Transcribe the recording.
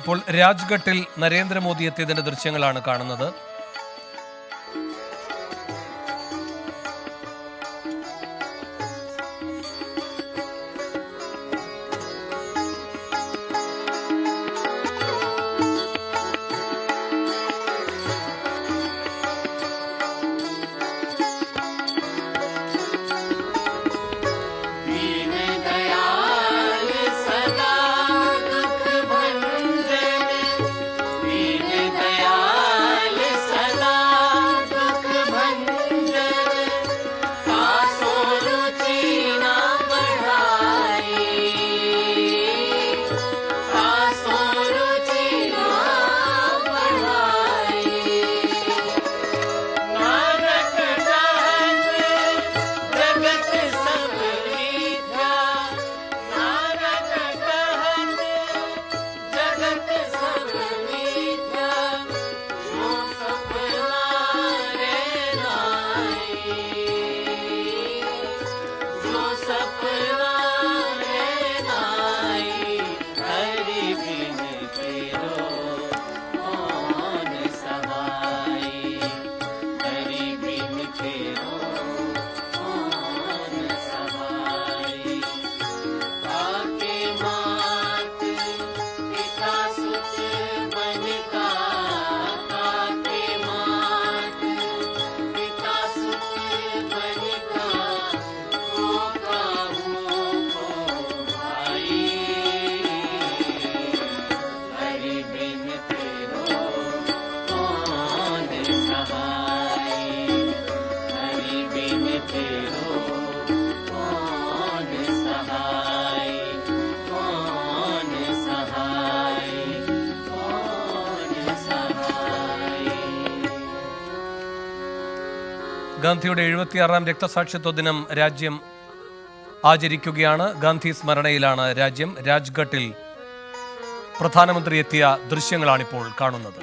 ഇപ്പോൾ രാജ്ഘട്ടിൽ നരേന്ദ്രമോദി എത്തിയതിന്റെ ദൃശ്യങ്ങളാണ് കാണുന്നത്. Thank you. ഗാന്ധിയുടെ എഴുപത്തിയാറാം രക്തസാക്ഷിത്വ ദിനം രാജ്യം ആചരിക്കുകയാണ്. ഗാന്ധി സ്മരണയിലാണ് രാജ്യം രാജ്ഘട്ടിൽ പ്രധാനമന്ത്രി എത്തിയ ദൃശ്യങ്ങളാണിപ്പോൾ കാണുന്നത്.